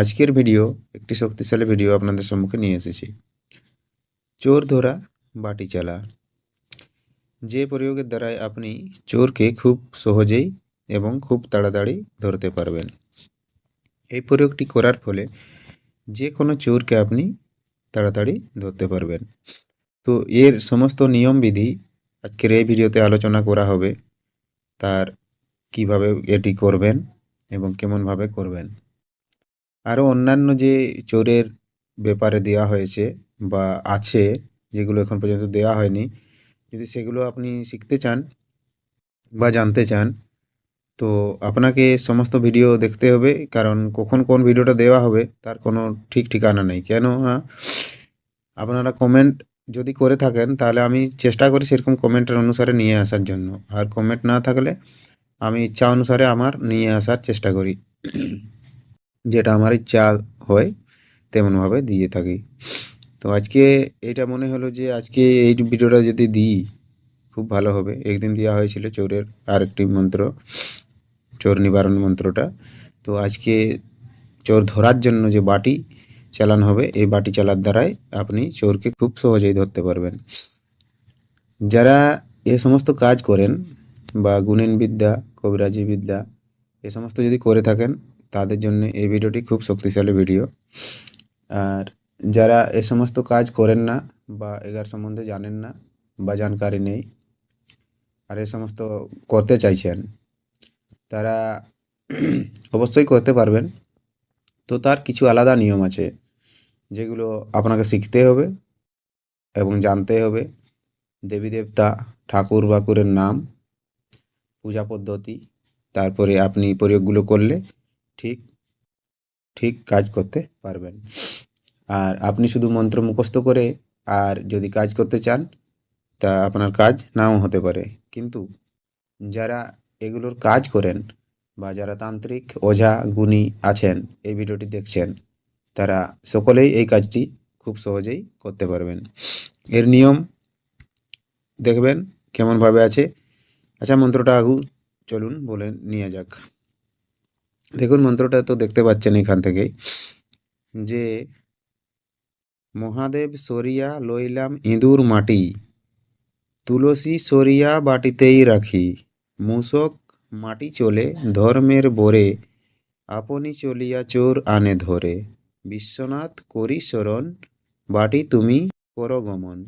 আজকের ভিডিও, একটি শক্তিশালী ভিডিও আপনাদের সম্মুখে নিয়ে এসেছি। চোর ধরা, বাটি চালা। যে প্রয়োগের দ্বারাই আপনি চোরকে খুব সহজেই এবং খুব তাড়াতাড়ি ধরতে পারবেন। এই প্রয়োগটি করার ফলে যে কোনো চোরকে আপনি তাড়াতাড়ি ধরতে পারবেন। তো এর সমস্ত নিয়মবিধি আজকের এই ভিডিওতে আলোচনা করা হবে। তার কীভাবে এটি করবেন এবং কেমনভাবে করবেন। আরও অন্যান্য যে চোরের ব্যাপারে দেওয়া হয়েছে বা আছে, যেগুলো এখন পর্যন্ত দেওয়া হয়নি, যদি সেগুলো আপনি শিখতে চান বা জানতে চান, তো আপনাকে সমস্ত ভিডিও দেখতে হবে, কারণ কখন কোন ভিডিওটা দেওয়া হবে তার কোনো ঠিক ঠিকানা নেই। কেননা আপনারা কমেন্ট যদি করে থাকেন, তাহলে আমি চেষ্টা করি সেরকম কমেন্টের অনুসারে নিয়ে আসার জন্য। আর কমেন্ট না থাকলে আমি ইচ্ছা অনুসারে আমার নিয়ে আসার চেষ্টা করি। যেটা আমার ইচ্ছা হয়, তেমনভাবে দিয়ে থাকি। তো আজকে এটা মনে হলো যে আজকে এই ভিডিওটা যদি দিই, খুব ভালো হবে। একদিন দেওয়া হয়েছিল চোরের আরেকটি মন্ত্র, চোর নিবারণ মন্ত্রটা। তো আজকে চোর ধরার জন্য যে বাটি চালানো হবে, এই বাটি চালার দ্বারাই আপনি চোরকে খুব সহজেই ধরতে পারবেন। যারা এ সমস্ত কাজ করেন বা গুণেন বিদ্যা কবিরাজি বিদ্যা এ সমস্ত যদি করে থাকেন তাদের জন্য এই ভিডিওটি খুব শক্তিশালী ভিডিও। আর যারা এ সমস্ত কাজ করেন না বা এগার সম্বন্ধে জানেন না বা জানকারি নেই, আর এ সমস্ত করতে চাইছেন, তারা অবশ্যই করতে পারবেন। তো তার কিছু আলাদা নিয়ম আছে, যেগুলো আপনাকে শিখতে হবে এবং জানতে হবে। দেবী দেবতা, ঠাকুর বাকুরের নাম, পূজা পদ্ধতি, তারপরে আপনি প্রয়োগগুলো করলে ঠিক ঠিক কাজ করতে পারবেন। আর আপনি শুধু মন্ত্র মুখস্থ করে আর যদি কাজ করতে চান, তা আপনার কাজ নাও হতে পারে। কিন্তু যারা এগুলোর কাজ করেন বা যারা তান্ত্রিক ওঝা গুণী আছেন, এই ভিডিওটি দেখছেন, তারা সকলেই এই কাজটি খুব সহজেই করতে পারবেন। এর নিয়ম দেখবেন কেমনভাবে আছে। আচ্ছা মন্ত্রটা আগু চলুন বলে নিয়ে যাক। দেখুন, মন্ত্রটা তো দেখতে পাচ্ছেন এখান থেকেই, যে মহাদেব সরিয়া লইলাম ইঁদুর মাটি, তুলসী সরিয়া বাটিতেই রাখি মূষক মাটি চলে ধর্মের বরে, আপনি চলিয়া চোর আনে ধরে, বিশ্বনাথ করি শরণ, বাটি তুমি পরগমন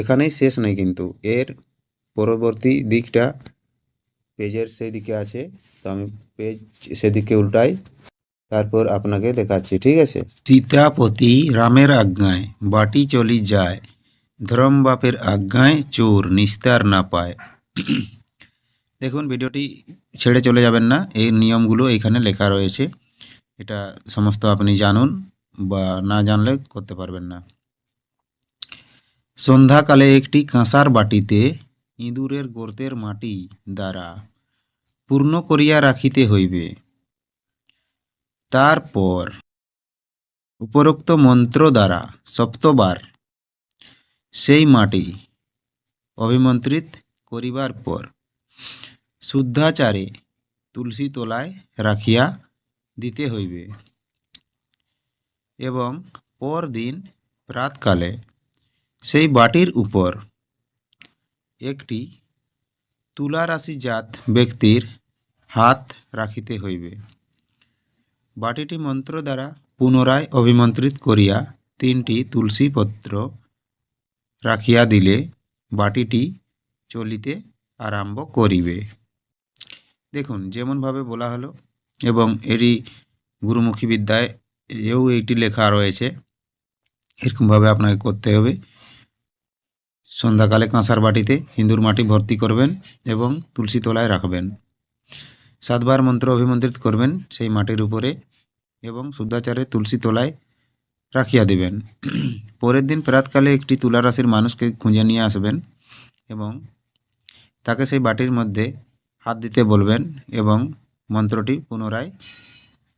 এখানেই শেষ নেই কিন্তু, এর পরবর্তী দিকটা পেজের সেই দিকে আছে। তো আমি পেজ সেদিকে উল্টাই, তারপর আপনাকে দেখাচ্ছি, ঠিক আছে? সীতাপতি রামের আজ্ঞায়, বাটি চলি যায়, ধরম বাপের আজ্ঞায় চোর নিস্তার না পায়। দেখুন, ভিডিওটি ছেড়ে চলে যাবেন না, এই নিয়মগুলো এখানে লেখা রয়েছে। এটা সমস্ত আপনি জানুন বা না জানলে করতে পারবেন না। সন্ধ্যাকালে একটি কাঁসার বাটিতে ইঁদুরের গর্তের মাটি দ্বারা পূর্ণ করিয়া রাখিতে হইবে। তারপর উপরোক্ত মন্ত্র দ্বারা সপ্তবার সেই মাটি অভিমন্ত্রিত করিবার পর শুদ্ধাচারে তুলসী তলায় রাখিয়া দিতে হইবে এবং পরদিন প্রাতকালে সেই বাটির উপর একটি তুলা রাশিজাত ব্যক্তির হাত রাখিতে হইবে। বাটিটি মন্ত্র দ্বারা পুনরায় অভিমন্ত্রিত করিয়া তিনটি তুলসী পত্র রাখিয়া দিলে বাটিটি চলিতে আরম্ভ করিবে। দেখুন, যেমনভাবে বলা হলো, এবং এটি গুরুমুখী বিদ্যায় এও এইটি লেখা রয়েছে, এরকমভাবে আপনাকে করতে হবে। সন্ধ্যাকালে কাঁসার বাটিতে হিন্দুর মাটি ভর্তি করবেন এবং তুলসী তলায় রাখবেন। সাতবার মন্ত্র অভিমন্ত্রিত করবেন সেই মাটির উপরে এবং শুদ্ধাচারে তুলসী তলায় রাখিয়া দিবেন। পরের দিন প্রাতকালে একটি তুলা রাশির মানুষকে খুঁজে নিয়ে আসবেন এবং তাকে সেই বাটির মধ্যে হাত দিতে বলবেন এবং মন্ত্রটি পুনরায়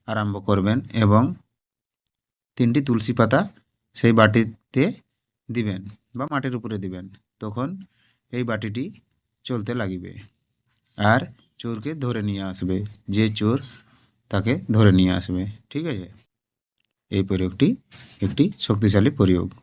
আরম্ভ করবেন এবং তিনটি তুলসী পাতা সেই বাটিতে দিবেন। বা মাটির উপরে দিবেন, তখন এই বাটিটি চলতে লাগিবে। আর চোরকে ধরে নিয়ে আসবে, যে চোর তাকে ধরে নিয়ে আসবে। ঠিক আছে? এই প্রয়োগটি একটি শক্তিশালী প্রয়োগ।